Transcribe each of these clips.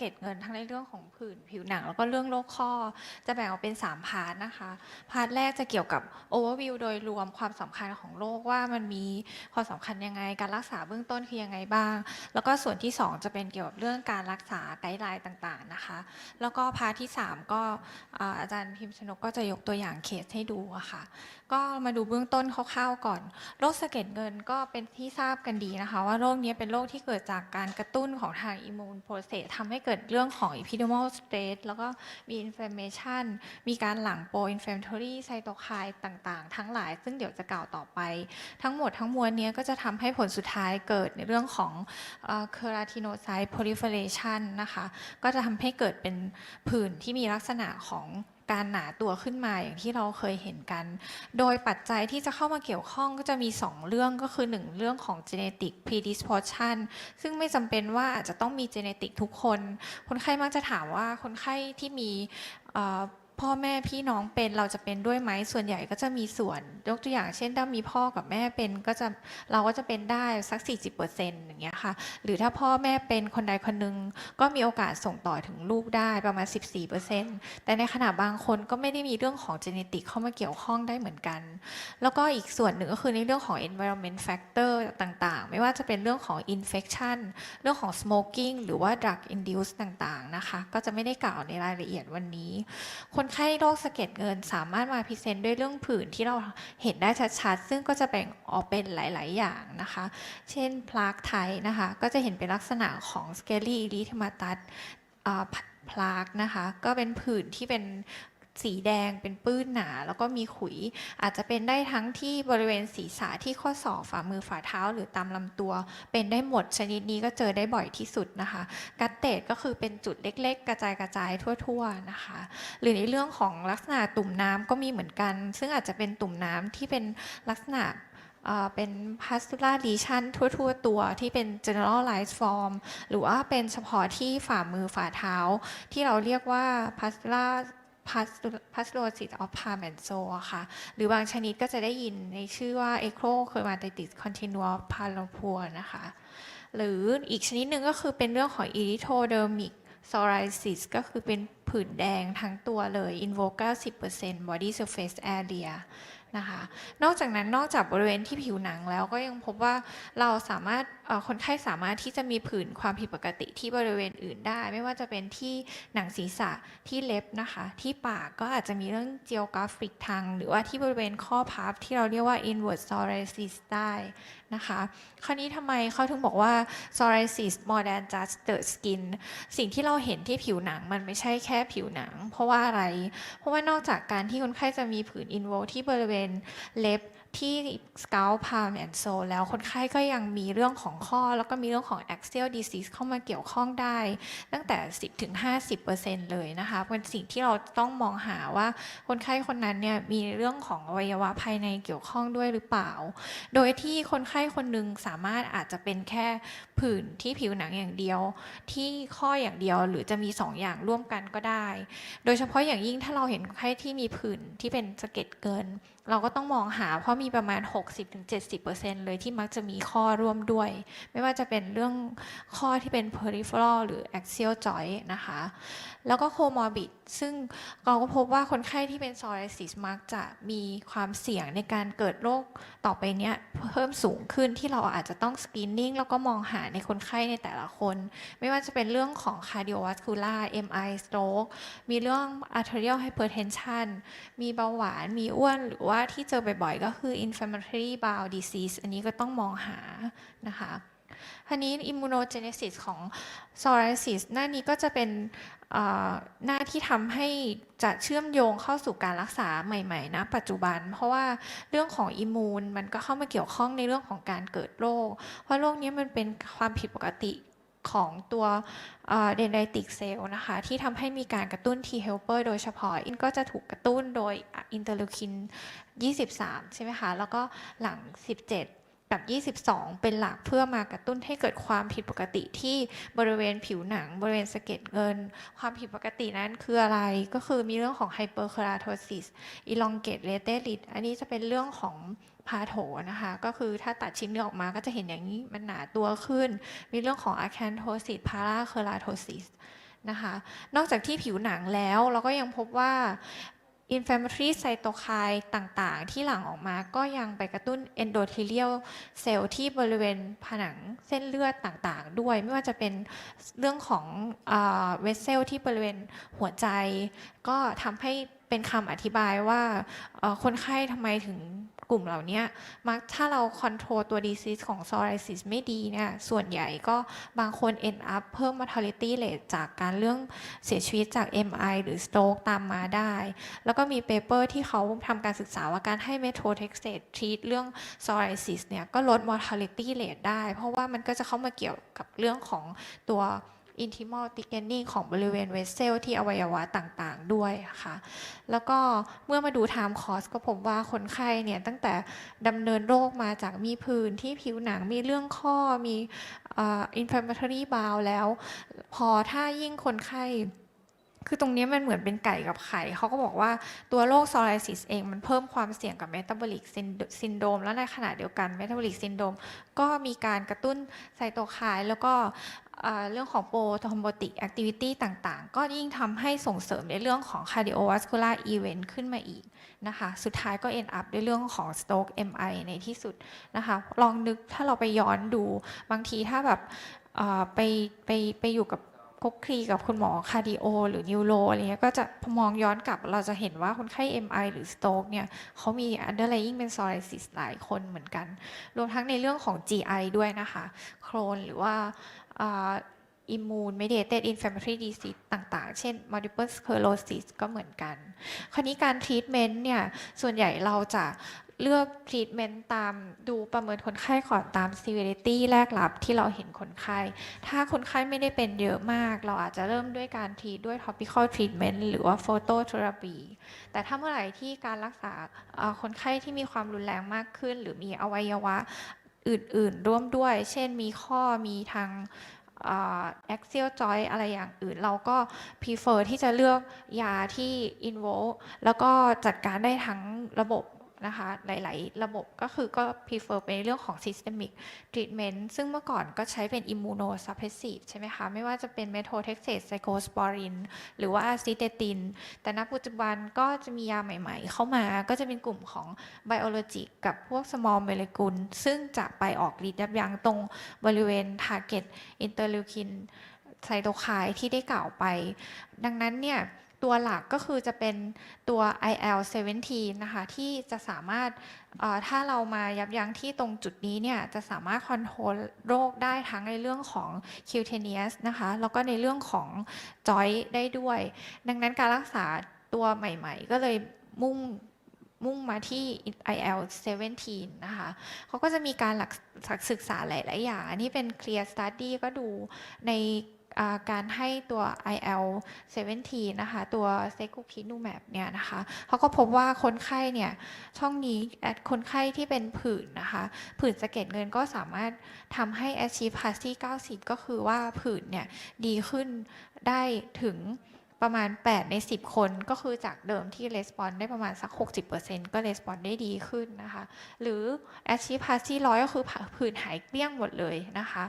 เก็ดเงินทั้งในเรื่องของผื่นผิวหนัง แล้วก็เรื่องโรคข้อ จะแบ่งออกเป็น 3 พาร์ทนะคะ พาร์ทแรกจะเกี่ยวกับ overview โดยรวมความสำคัญของโรคว่ามันมีความสำคัญยังไง การรักษาเบื้องต้นคือยังไงบ้าง แล้วก็ส่วนที่ 2 จะเป็นเกี่ยวกับเรื่องการรักษาไกด์ไลน์ต่างๆนะคะ แล้วก็พาร์ทที่ 3 ก็อาจารย์พิมพ์ชนกก็จะยกตัวอย่างเคสให้ดูอะค่ะ ก็มาดูเบื้องต้นคร่าวๆก่อน โรคสะเก็ดเงินก็เป็นที่ทราบกันดีนะคะ ว่าโรคนี้เป็นโรคที่เกิดจากการกระตุ้นของทางอิมมูนโปรเซสทำให้เกิดเรื่องของ epidermal stress แล้วก็มี inflammation มีการหลั่งโปร inflammatory cytokine ต่างๆ ทั้งหลาย ซึ่งเดี๋ยวจะกล่าวต่อไป ทั้งหมดทั้งมวลนี้ก็จะทำให้ผลสุดท้ายเกิดในเรื่องของ keratinocyte proliferation นะคะ ก็จะทำให้เกิดเป็นผื่นที่มีลักษณะของ การหนาตัวขึ้นมาอย่างที่เราเคยเห็นกัน โดยปัจจัยที่จะเข้ามาเกี่ยวข้องก็จะมี 2 เรื่องก็คือ 1 เรื่องของ genetic predisposition ซึ่งไม่จำเป็นว่าอาจจะต้องมี genetic ทุกคน คนไข้มักจะถามว่าคนไข้ที่มี พ่อแม่พี่น้องเป็นเราจะเป็นด้วยไหมส่วนใหญ่ก็จะมีส่วนยกตัวอย่างเช่น ถ้ามีพ่อกับแม่เป็นก็จะเราก็จะเป็นได้สัก 40%อย่างเงี้ยค่ะ หรือถ้าพ่อแม่เป็นคนใดคนหนึ่งก็มีโอกาสส่งต่อถึงลูกได้ประมาณ 14%แต่ในขณะบางคนก็ไม่ได้มีเรื่องของ genetic เข้ามาเกี่ยวข้องได้เหมือนกัน แล้วก็อีกส่วนหนึ่งก็คือในเรื่องของ environment factor ต่างๆ ไม่ว่าจะเป็นเรื่องของ infection เรื่องของ smoking หรือว่า drug induced ต่างๆนะคะ ก็จะไม่ได้กล่าวในรายละเอียดวันนี้ คนไข้โรคสะเก็ดเงินสามารถมาพรีเซนต์ด้วยเรื่องผื่นที่เราเห็นได้ชัดๆ ซึ่งก็จะแบ่งออกเป็นหลาย ๆ อย่างนะคะ เช่นพลากไทนะคะ ก็จะเห็นเป็นลักษณะของ scaly erythematous พลากนะคะ ก็เป็นผื่นที่เป็น สีแดงเป็นปื้นหนา แล้วก็มีขุย อาจจะเป็นได้ทั้งที่บริเวณศีรษะที่ข้อศอกฝ่ามือฝ่าเท้า หรือตามลำตัว เป็นได้หมดชนิดนี้ก็เจอได้บ่อยที่สุดนะคะ กัตเตดก็คือเป็นจุดเล็ก ๆ กระจายกระจายทั่ว ๆนะคะ หรือในเรื่องของลักษณะตุ่มน้ำก็มีเหมือนกัน ซึ่งอาจจะเป็นตุ่มน้ำที่เป็นลักษณะเป็น pustular lesion ทั่ว ๆ ตัวที่เป็น generalized form หรือว่าเป็นเฉพาะที่ฝ่ามือฝ่าเท้า ที่เราเรียกว่าพัลซูล่า พัสโลซิตออฟพาเมนโซค่ะ หรือบางชนิดก็จะได้ยินในชื่อว่าเอโครเคยมาติติสคอนติเนียพาโลพัวนะคะ หรืออีกชนิดหนึ่งก็คือเป็นเรื่องของอีริโทเดอร์มิกซอริซิสก็คือเป็นผื่นแดงทั้งตัวเลยอินโวเก้าสิบเปอร์เซ็นต์บ90% body surface เดีย นะคะ นอกจากนั้นนอกจากบริเวณที่ผิวหนังแล้วก็ยังพบว่าเราสามารถคนไข้สามารถที่จะมีผื่นความผิดปกติที่บริเวณอื่นได้ ไม่ว่าจะเป็นที่หนังศีรษะที่เล็บนะคะ ที่ปากก็อาจจะมีเรื่อง geographic ทาง หรือว่าที่บริเวณข้อพับที่เราเรียกว่า inward psoriasis ได้นะคะ คราวนี้ทำไมเขาถึงบอกว่า psoriasis more than just the skin สิ่งที่เราเห็นที่ผิวหนังมันไม่ใช่แค่ผิวหนัง เพราะว่าอะไร เพราะว่านอกจากการที่คนไข้จะมีผื่น involve ที่บริเวณเล็บ ที่ scalp palm and sole แล้วคนไข้ก็ยังมีเรื่องของข้อ แล้วก็มีเรื่องของ axial disease เข้ามาเกี่ยวข้องได้ ตั้งแต่ 10ถึง50%เลยนะคะเป็นสิ่งที่เราต้องมองหาว่าคนไข้คนนั้นเนี่ยมีเรื่องของอวัยวะภายในเกี่ยวข้องด้วยหรือเปล่า โดยที่คนไข้คนหนึ่งสามารถอาจจะเป็นแค่ผื่นที่ผิวหนังอย่างเดียว ที่ข้ออย่างเดียวหรือจะมี 2 อย่างร่วมกันก็ได้ โดยเฉพาะอย่างยิ่งถ้าเราเห็นคนไข้ที่มีผื่นที่เป็นสะเก็ดเกิน เราก็ต้องมองหาเพราะมีประมาณ 60-70%เลยที่มักจะมีข้อร่วมด้วย ไม่ว่าจะเป็นเรื่องข้อที่เป็น peripheral หรือ axial joint นะคะ แล้วก็ comorbid ซึ่งเราก็พบว่าคนไข้ที่เป็น psoriasis มักจะมีความเสี่ยงในการเกิดโรคต่อไปเนี้ยเพิ่มสูงขึ้นที่เราอาจจะต้อง screening แล้วก็มองหาในคนไข้ในแต่ละคน ไม่ว่าจะเป็นเรื่องของ cardiovascular MI stroke มีเรื่อง arterial hypertension มีเบาหวาน มีอ้วน หรือว่าที่เจอบ่อยๆ ก็คือือ inflammatory bowel disease อันนี้ก็ต้องมองหานะคะทีนี้ immunogenesis ของ psoriasis หน้านี้ก็จะเป็นหน้าที่ทำให้จะเชื่อมโยงเข้าสู่การรักษาใหม่ๆนะปัจจุบัน เพราะว่าเรื่องของอิมูนมันก็เข้ามาเกี่ยวข้องในเรื่องของการเกิดโรคเพราะโรคนี้มันเป็นความผิดปกติ ของตัวเดนไดติกเซลล์นะคะที่ทำให้มีการกระตุ้น T helper โดยเฉพาะอินก็จะถูกกระตุ้นโดยอินเตอร์ลูคิน 23 ใช่ไหมคะ แล้วก็หลัง 17 กับ 22 เป็นหลักเพื่อมากระตุ้นให้เกิดความผิดปกติที่บริเวณผิวหนัง บริเวณสะเก็ดเงิน ความผิดปกตินั้นคืออะไรก็คือมีเรื่องของ hyperkeratosis elongate laterit อันนี้จะเป็นเรื่องของพาโถนะคะก็คือถ้าตัดชิ้นเนื้อออกมาก็จะเห็นอย่างนี้มันหนาตัวขึ้น มีเรื่องของ acanthosis parakeratosis นะคะนอกจากที่ผิวหนังแล้วเราก็ยังพบว่า inflammatory cytokine ต่างๆ ที่หลั่งออกมาก็ยังไปกระตุ้น endothelial เซลล์ที่บริเวณผนังเส้นเลือดต่างๆ ด้วย ไม่ว่าจะเป็นเรื่องของเวสเซลที่บริเวณหัวใจ ก็ทำให้เป็นคำอธิบายว่าคนไข้ทำไมถึง กลุ่มเหล่านี้มักถ้าเราคอนโทรลตัว disease ของ psoriasis ไม่ดีเนี่ยส่วนใหญ่ก็บางคน end up เพิ่ม mortality rate จากการเรื่องเสียชีวิตจาก MI หรือ stroke ตามมาได้ แล้วก็มีเปเปอร์ที่เขาทำการศึกษาว่าการให้ methotrexate treat เรื่อง psoriasis เนี่ยก็ลด mortality rate ได้ เพราะว่ามันก็จะเข้ามาเกี่ยวกับเรื่องของตัว intimal thickening ของบริเวณเวสเซลที่อวัยวะต่างๆ ด้วยค่ะ แล้วก็เมื่อมาดู time course ก็พบว่าคนไข้เนี่ยตั้งแต่ดำเนินโรคมาจากมีผื่นที่ผิวหนังมีเรื่องข้อมีอ่อ inflammatory bowel แล้ว พอถ้ายิ่งคนไข้คือตรงนี้มันเหมือนเป็นไก่กับไข่ เขาก็บอกว่าตัวโรคซอริซิสเองมันเพิ่มความเสี่ยงกับเมตาบอลิกซินโดม แล้วในขณะเดียวกันเมตาบอลิกซินโดมก็มีการกระตุ้นไซโตไคน์แล้วก็ เรื่องของโปรทอมโบติกแอคทิวิตี้ต่างๆ ก็ยิ่งทำให้ส่งเสริมในเรื่องของ cardiovascular event ขึ้นมาอีกนะคะ สุดท้ายก็ end up ด้วยเรื่องของ stroke MI ในที่สุดนะคะ ลองนึกถ้าเราไปย้อนดูบางทีถ้าแบบไปไปไปอยู่กับคุกคลีกับคุณหมอคาร์ดิโอ หรือนิวโรอะไรเงี้ยก็จะมองย้อนกลับเราจะเห็นว่าคนไข้ MI หรือ stroke เนี่ยเขามี underlying เป็น psoriasis หลายคนเหมือนกัน รวมทั้งในเรื่องของ GI ด้วยนะคะ โครนหรือว่า อิมมูน mediated inflammatory disease ต่างๆ เช่น multiple sclerosis ก็เหมือนกัน คราวนี้การ treatment เนี่ย ส่วนใหญ่เราจะเลือก treatment ตามดูประเมินคนไข้ก่อนตาม severity แรกรับที่เราเห็นคนไข้ ถ้าคนไข้ไม่ได้เป็นเยอะมาก เราอาจจะเริ่มด้วยการทีด้วย topical treatment หรือว่า phototherapy แต่ถ้าเมื่อไหร่ที่การรักษาคนไข้ที่มีความรุนแรงมากขึ้น หรือมีอวัยวะ อื่นๆ ร่วมด้วย เช่นมีข้อมีทางเอ่อ axial joint อะไรอย่างอื่น เราก็ prefer ที่จะเลือกยาที่ involve แล้วก็จัดการได้ทั้งระบบ นะคะหลาย ๆ ระบบก็คือก็ prefer เป็นเรื่องของ systemic treatment ซึ่งเมื่อก่อนก็ใช้เป็น immunosuppressive ใช่ไหมคะ ไม่ว่าจะเป็น methotrexate cyclosporin หรือว่า azacitin แต่ณปัจจุบันก็จะมียาใหม่ ๆ เข้ามาก็จะเป็นกลุ่มของ biologic กับพวก small molecule ซึ่งจะไปออกฤทธิ์ยับยั้งตรงบริเวณ target interleukin ไซโตไคน์ที่ได้กล่าวไป ดังนั้นเนี่ย ตัวหลักก็คือจะเป็นตัว IL-17 นะคะ ที่จะสามารถถ้าเรามายับยั้งที่ตรงจุดนี้เนี่ย จะสามารถคอนโทรลโรคได้ทั้งในเรื่องของ cutaneous นะคะ แล้วก็ในเรื่องของ joint ได้ด้วย ดังนั้นการรักษาตัวใหม่ๆ ก็เลยมุ่งมุ่งมาที่ IL-17 นะคะ เขาก็จะมีการหลักศึกษาหลาย ๆ อย่าง อันนี้เป็น clear study ก็ดูใน การให้ตัว IL-17 นะคะ ตัว s e c u c i n u m a b เนี่ยนะคะเขาก็พบว่าคนไข้เนี่ย ช่องนี้คนไข้ที่เป็นผื่นนะคะ ผื่นสะเก็ดเงินก็สามารถทำให้ achieve PASI 90 ก็คือว่าผื่นเนี่ย ดีขึ้นได้ถึง ประมาณ 8 ใน 10 คนก็คือจากเดิมที่ Respond ได้ประมาณสัก 60%ก็ response ได้ดีขึ้นนะคะ หรือ achieve PASI 100 ก็คือผื่นหายเกลี้ยงหมดเลยนะคะ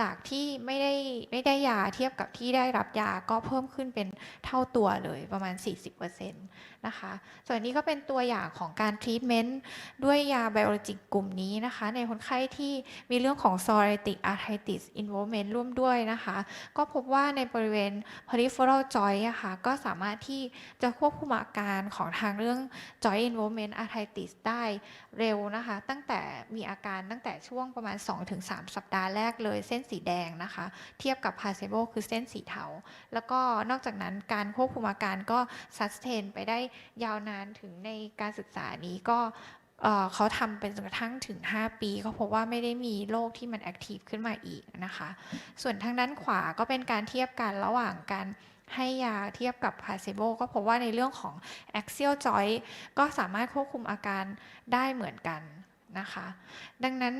จากที่ไม่ได้ไม่ได้ยาเทียบกับที่ได้รับยาก็เพิ่มขึ้นเป็นเท่าตัวเลยประมาณ 40%นะคะ ส่วนนี้ก็เป็นตัวอย่างของการทรีทเมนต์ด้วยยาไบโอโลจิกกลุ่มนี้นะคะ ในคนไข้ที่มีเรื่องของ psoriatic arthritis involvement ร่วมด้วยนะคะ ก็พบว่าในบริเวณ peripheral joint อะคะ ก็สามารถที่จะควบคุมอาการของทางเรื่อง joint involvement arthritis ได้เร็วนะคะ ตั้งแต่มีอาการตั้งแต่ช่วงประมาณ 2-3 สัปดาห์แรกเลยเส้นสีแดงนะคะ เทียบกับ placebo คือเส้นสีเทา แล้วก็นอกจากนั้นการควบคุมอาการก็ sustain ไปได้ยาวนานถึงในการศึกษานี้ก็เอ่อเขาทำเป็นจนกระทั่งถึง 5 ปีก็พบว่าไม่ได้มีโรคที่มันแอคทีฟขึ้นมาอีกนะคะ ส่วนทางด้านขวาก็เป็นการเทียบกันระหว่างการ ให้ยาเทียบกับ placebo ก็พบว่าในเรื่องของ axial joint ก็สามารถควบคุมอาการได้เหมือนกันนะคะดังนั้น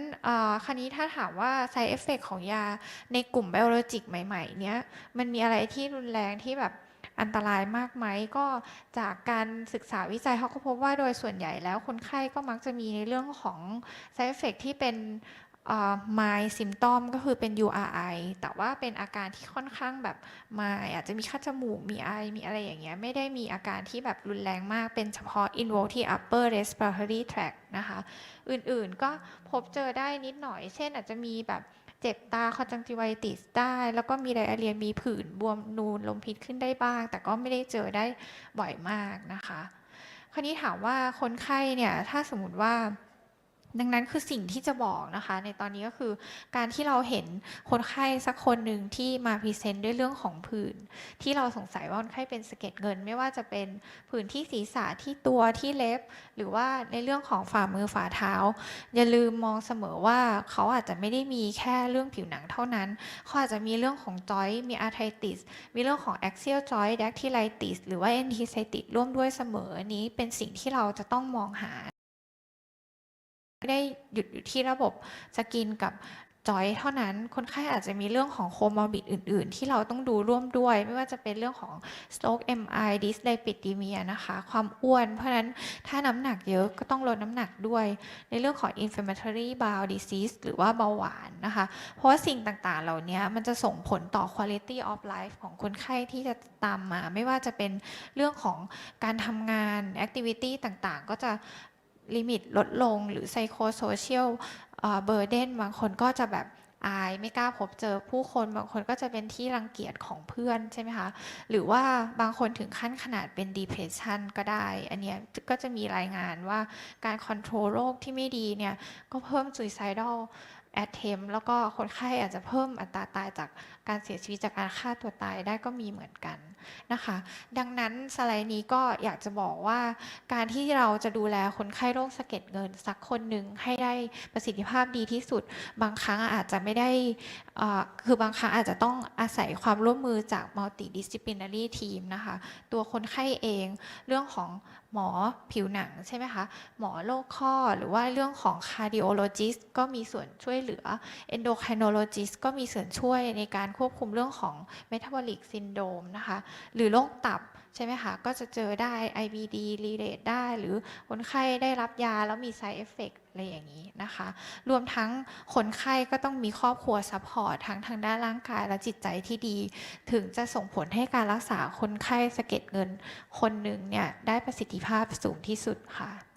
คราวนี้ถ้าถามว่า side effect ของยาในกลุ่มไบโอโลจิกใหม่ๆ เนี้ยมันมีอะไรที่รุนแรงที่แบบอันตรายมากไหมก็จากการศึกษาวิจัยเขาก็พบว่าโดยส่วนใหญ่แล้วคนไข้ก็มักจะมีในเรื่องของ side effect ที่เป็น mild symptom ก็คือเป็น URI แต่ว่าเป็นอาการที่ค่อนข้างแบบ mild อาจจะมีคัดจมูก มีไอ มีอะไรอย่างเงี้ย ไม่ได้มีอาการที่แบบรุนแรงมาก เป็นเฉพาะ involve ที่ upper respiratory tract นะคะ อื่นๆก็พบเจอได้นิดหน่อย เช่นอาจจะมีแบบเจ็บตา conjunctivitis ได้ แล้วก็มีไดอาเรียมีผื่นบวมนูนลมพิษขึ้นได้บ้าง แต่ก็ไม่ได้เจอได้บ่อยมากนะคะ คราวนี้ถามว่าคนไข้เนี่ย ถ้าสมมติว่า ดังนั้นคือสิ่งที่จะบอกนะคะ ในตอนนี้ก็คือการที่เราเห็นคนไข้สักคนหนึ่งที่มาพรีเซนต์ด้วยเรื่องของผื่นที่เราสงสัยว่าคนไข้เป็นสะเก็ดเงิน ไม่ว่าจะเป็นผื่นที่ศีรษะที่ตัวที่เล็บ หรือว่าในเรื่องของฝ่ามือฝ่าเท้า อย่าลืมมองเสมอว่าเขาอาจจะไม่ได้มีแค่เรื่องผิวหนังเท่านั้น เขาอาจจะมีเรื่องของจอยมีอาร์ไทติสมีเรื่องของ axial joint dactylitis หรือว่า enthesitis ร่วมด้วยเสมอนี้เป็นสิ่งที่เราจะต้องมองหา ไม่ได้หยุดอยู่ที่ระบบสกินกับจอยเท่านั้นคนไข้อาจจะมีเรื่องของโคมอร์บิดอื่น ๆ ที่เราต้องดูร่วมด้วย ไม่ว่าจะเป็นเรื่องของ stroke MI dyslipidemia นะคะ ความอ้วน เพราะฉะนั้นถ้าน้ำหนักเยอะก็ต้องลดน้ำหนักด้วย ในเรื่องของ inflammatory bowel disease หรือว่าเบาหวานนะคะ เพราะว่าสิ่งต่าง ๆ เหล่านี้มันจะส่งผลต่อ quality of life ของคนไข้ที่จะตามมา ไม่ว่าจะเป็นเรื่องของการทำงาน activity ต่าง ๆ ก็จะ ลิมิตลดลง หรือไซโคโซเชียลเบอร์เดนบางคนก็จะแบบอายไม่กล้าพบเจอผู้คนบางคนก็จะเป็นที่รังเกียจของเพื่อนใช่ไหมคะ หรือว่าบางคนถึงขั้นขนาดเป็น depression ก็ได้ อันเนี้ยก็จะมีรายงานว่าการ control โรคที่ไม่ดีเนี่ย ก็เพิ่ม suicidal attempt แล้วก็คนไข้อาจจะเพิ่มอัตราตายจากการเสียชีวิตจากการฆ่าตัวตายได้ก็มีเหมือนกันนะคะ ดังนั้นสไลด์นี้ก็อยากจะบอกว่า การที่เราจะดูแลคนไข้โรคสะเก็ดเงิน สักคนหนึ่งให้ได้ประสิทธิภาพดีที่สุด บางครั้งอาจจะไม่ได้คือบางครั้งอาจจะต้องอาศัยความร่วมมือจาก multidisciplinary team นะคะ ตัวคนไข้เองเรื่องของ หมอผิวหนังใช่ไหมคะ หมอโรคข้อหรือว่าเรื่องของ cardiologist ก็มีส่วนช่วยเหลือ endocrinologist ก็มีส่วนช่วยในการควบคุมเรื่องของ metabolic syndrome นะคะ หรือโรคตับ ใช่ไหมคะ ก็จะเจอได้ IBD relate ได้ หรือคนไข้ได้รับยาแล้วมี side effect อะไรอย่างนี้นะคะ รวมทั้งคนไข้ก็ต้องมีครอบครัวซัพพอร์ตทั้งทางด้านร่างกายและจิตใจที่ดี ถึงจะส่งผลให้การรักษาคนไข้สะเก็ดเงินคนหนึ่งเนี่ยได้ประสิทธิภาพสูงที่สุดค่ะ